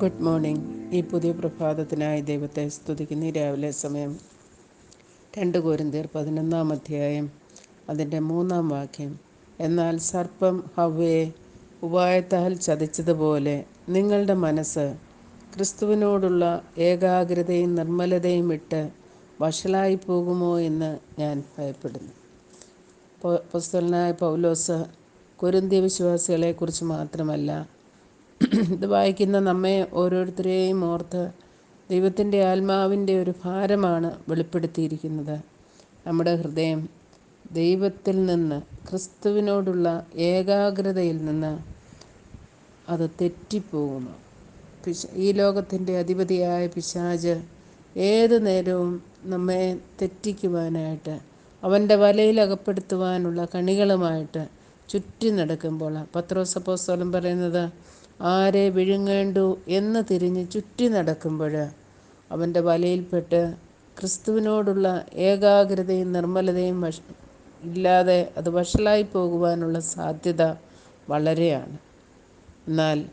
Good morning ഈ പുതിയ പ്രഭാതത്തിനായി ദൈവത്തെ സ്തുതിക്കുന്ന. രാവിലെ സമയം രണ്ട് കോരിന്തിയർ പതിനൊന്നാം അധ്യായം അതിന്റെ മൂന്നാം വാക്യം. എന്നാൽ സർപ്പം ഹവ്വയെ ഉപായത്താൽ ചതിച്ചതുപോലെ നിങ്ങളുടെ മനസ്സ് ക്രിസ്തുവിനോടുള്ള ഏകാഗ്രതയും നിർമ്മലതയും വിട്ട് വഷളായി പോകുമോ എന്ന് ഞാൻ ഭയപ്പെടുന്നു. പുസ്തകനായ പൗലോസ് കൊരിന്ത്യ വിശ്വാസികളെക്കുറിച്ച് മാത്രമല്ല ഇത് വായിക്കുന്ന നമ്മെ ഓരോരുത്തരെയും ഓർത്ത് ദൈവത്തിന്റെ ആത്മാവിന്റെ ഒരു ഭാരമാണ് വെളിപ്പെടുത്തിയിരിക്കുന്നത്. നമ്മുടെ ഹൃദയം ദൈവത്തിൽ നിന്ന് ക്രിസ്തുവിനോടുള്ള ഏകാഗ്രതയിൽ നിന്ന് അത് തെറ്റിപ്പോകുന്നു. പിശ ഈ ലോകത്തിന്റെ അധിപതിയായ പിശാജ് ഏത് നേരവും നമ്മെ തെറ്റിക്കുവാനായിട്ട് അവന്റെ വലയിൽ അകപ്പെടുത്തുവാനുള്ള കണികളുമായിട്ട് ചുറ്റി നടക്കുമ്പോൾ പത്രോസപ്പോസ്തോലം പറയുന്നത് ആരെ വിഴുങ്ങേണ്ടു എന്ന് തിരിഞ്ഞ് ചുറ്റി നടക്കുമ്പോൾ അവന്റെ വലയിൽപ്പെട്ട് ക്രിസ്തുവിനോടുള്ള ഏകാഗ്രതയും നിർമ്മലതയും ഇല്ലാതെ അത് വഷളായി പോകുവാനുള്ള സാധ്യത വളരെയാണ്. എന്നാൽ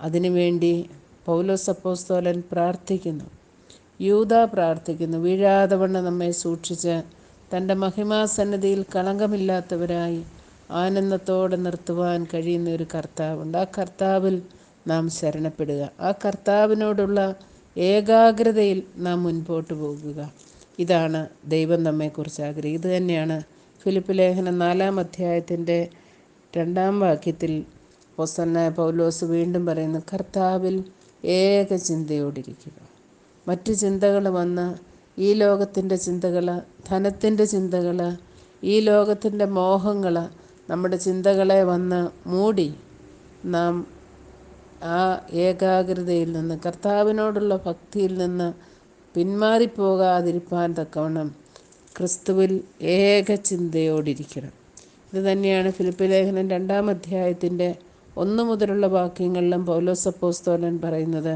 അതിനുവേണ്ടി പൗലോസപ്പോസ്തോലൻ പ്രാർത്ഥിക്കുന്നു. യൂത പ്രാർത്ഥിക്കുന്നു. വീഴാതെ വണ്ണം നമ്മെ സൂക്ഷിച്ച് തന്റെ മഹിമാസന്നതിയിൽ കളങ്കമില്ലാത്തവരായി ആനന്ദത്തോടെ നിർത്തുവാൻ കഴിയുന്ന ഒരു കർത്താവുണ്ട്. ആ കർത്താവിൽ നാം ശരണപ്പെടുക. ആ കർത്താവിനോടുള്ള ഏകാഗ്രതയിൽ നാം മുൻപോട്ട് പോകുക. ഇതാണ് ദൈവം നമ്മെക്കുറിച്ച് ആഗ്രഹം ഇത് തന്നെയാണ് ഫിലിപ്പ് ലേഖനം നാലാം അധ്യായത്തിന്റെ രണ്ടാം വാക്യത്തിൽ ഹൊസന്ന പൗലോസ് വീണ്ടും പറയുന്നു കർത്താവിൽ ഏക ചിന്തയോടിരിക്കുക. മറ്റ് ചിന്തകൾ വന്ന് ഈ ലോകത്തിന്റെ ചിന്തകൾ ധനത്തിന്റെ ചിന്തകൾ ഈ ലോകത്തിന്റെ മോഹങ്ങൾ നമ്മുടെ ചിന്തകളെ വന്ന് മൂടി നാം ആ ഏകാഗ്രതയിൽ നിന്ന് കർത്താവിനോടുള്ള ഭക്തിയിൽ നിന്ന് പിന്മാറിപ്പോകാതിരിപ്പാൻ തക്കവണ്ണം ക്രിസ്തുവിൽ ഏക ചിന്തയോടിരിക്കണം. ഇത് തന്നെയാണ് ഫിലിപ്പ് ലേഖനം രണ്ടാം അധ്യായത്തിന്റെ ഒന്നു മുതലുള്ള വാക്യങ്ങളിലും പൗലോസപ്പോസ്തോലൻ പറയുന്നത്.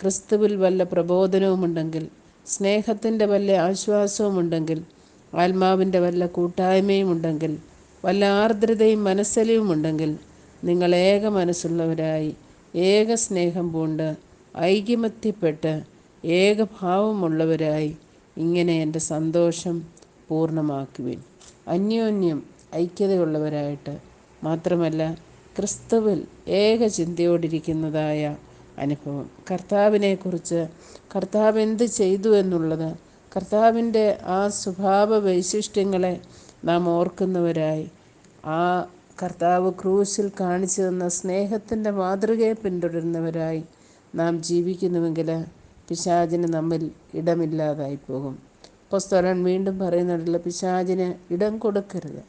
ക്രിസ്തുവിൽ വല്ല പ്രബോധനവുമുണ്ടെങ്കിൽ സ്നേഹത്തിന്റെ വല്ല ആശ്വാസവുമുണ്ടെങ്കിൽ ആത്മാവിന്റെ വല്ല കൂട്ടായ്മയും ഉണ്ടെങ്കിൽ വല്ല ആർദ്രതയും മനസ്സലിവും ഉണ്ടെങ്കിൽ നിങ്ങൾ ഏക മനസ്സുള്ളവരായി ഏക സ്നേഹം പൂണ്ട് ഐകമത്യപ്പെട്ട് ഏകഭാവമുള്ളവരായി ഇങ്ങനെ എന്റെ സന്തോഷം പൂർണമാക്കുവിൻ. അന്യോന്യം ഐക്യതയുള്ളവരായിട്ട് മാത്രമല്ല ക്രിസ്തുവിൽ ഏക ചിന്തയോടിരിക്കുന്നതായ അനുഭവം. കർത്താവിനെക്കുറിച്ച് കർത്താവ് എന്ത് ചെയ്തു എന്നുള്ളത് കർത്താവിന്റെ ആ സ്വഭാവ വൈശിഷ്ട്യങ്ങളെ നാം ഓർക്കുന്നവരായി. ആ കർത്താവ് ക്രൂശിൽ കാണിച്ചു തന്ന സ്നേഹത്തിന്റെ മാതൃകയെ പിന്തുടരുന്നവരായി നാം ജീവിക്കുന്നുവെങ്കിൽ പിശാചിന് നമ്മിൽ ഇടമില്ലാതായി പോകും പുസ്തകൻ വീണ്ടും പറയുന്നുണ്ടല്ലോ പിശാചിന് ഇടം കൊടുക്കരുത്.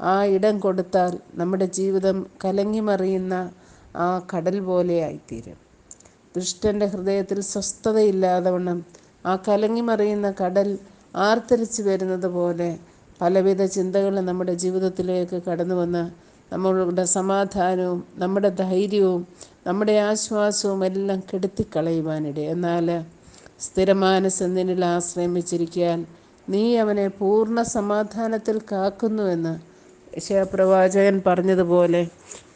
ആ ഇടം കൊടുത്താൽ നമ്മുടെ ജീവിതം കലങ്ങിമറിയുന്ന ആ കടൽ പോലെയായിത്തീരും ദുഷ്ടന്റെ ഹൃദയത്തിൽ സ്വസ്ഥതയില്ലാതവണ്ണം ആ കലങ്ങിമറിയുന്ന കടൽ ആർത്തരിച്ച് വരുന്നത് പോലെ പലവിധ ചിന്തകൾ നമ്മുടെ ജീവിതത്തിലേക്ക് കടന്നു വന്ന് നമ്മളുടെ സമാധാനവും നമ്മുടെ ധൈര്യവും നമ്മുടെ ആശ്വാസവും എല്ലാം കെടുത്തിക്കളയുവാനിട. എന്നാൽ സ്ഥിരമാനസെന്നിൽ ആശ്രയം വെച്ചിരിക്കാൻ നീ അവനെ പൂർണ സമാധാനത്തിൽ കാക്കുന്നുവെന്ന് യശയപ്രവാചകൻ പറഞ്ഞതുപോലെ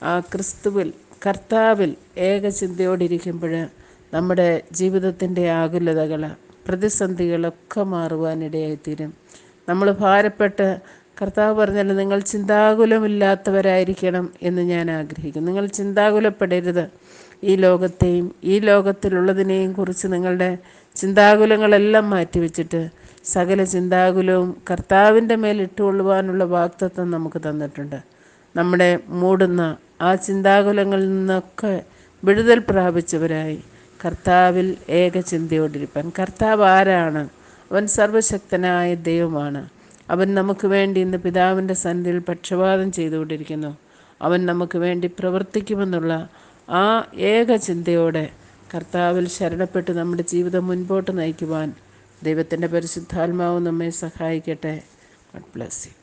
ആ ക്രിസ്തുവിൽ കർത്താവിൽ ഏകചിന്തയോടിരിക്കുമ്പോൾ നമ്മുടെ ജീവിതത്തിന്റെ ആകുലതകൾ പ്രതിസന്ധികളൊക്കെ മാറുവാനിടയായിത്തീരും. നമ്മൾ ഭാരപ്പെട്ട് കർത്താവ് പറഞ്ഞല്ലോ നിങ്ങൾ ചിന്താകുലമില്ലാത്തവരായിരിക്കണം എന്ന് ഞാൻ ആഗ്രഹിക്കുന്നു. നിങ്ങൾ ചിന്താകുലപ്പെടരുത്. ഈ ലോകത്തെയും ഈ ലോകത്തിലുള്ളതിനെയും കുറിച്ച് നിങ്ങളുടെ ചിന്താകുലങ്ങളെല്ലാം മാറ്റിവെച്ചിട്ട് സകല ചിന്താകുലവും കർത്താവിന്റെ മേൽ ഇട്ടുകൊള്ളുവാനുള്ള വാക്തത്വം നമുക്ക് തന്നിട്ടുണ്ട്. നമ്മുടെ മൂടുന്ന ആ ചിന്താകുലങ്ങളിൽ നിന്നൊക്കെ വിടുതൽ പ്രാപിച്ചവരായി കർത്താവിൽ ഏക ചിന്തയോടിരിപ്പാൻ കർത്താവ് ആരാണ്? അവൻ സർവശക്തനായ ദൈവമാണ്. അവൻ നമുക്ക് വേണ്ടി ഇന്ന് പിതാവിന്റെ സന്നിധിയിൽ പക്ഷപാതം ചെയ്തുകൊണ്ടിരിക്കുന്നു. അവൻ നമുക്ക് വേണ്ടി പ്രവർത്തിക്കുമെന്നുള്ള ആ ഏക ചിന്തയോടെ കർത്താവിൽ ശരണപ്പെട്ട് നമ്മുടെ ജീവിതം മുൻപോട്ട് നയിക്കുവാൻ ദൈവത്തിന്റെ പരിശുദ്ധാത്മാവ് നമ്മെ സഹായിക്കട്ടെ. Garh bless you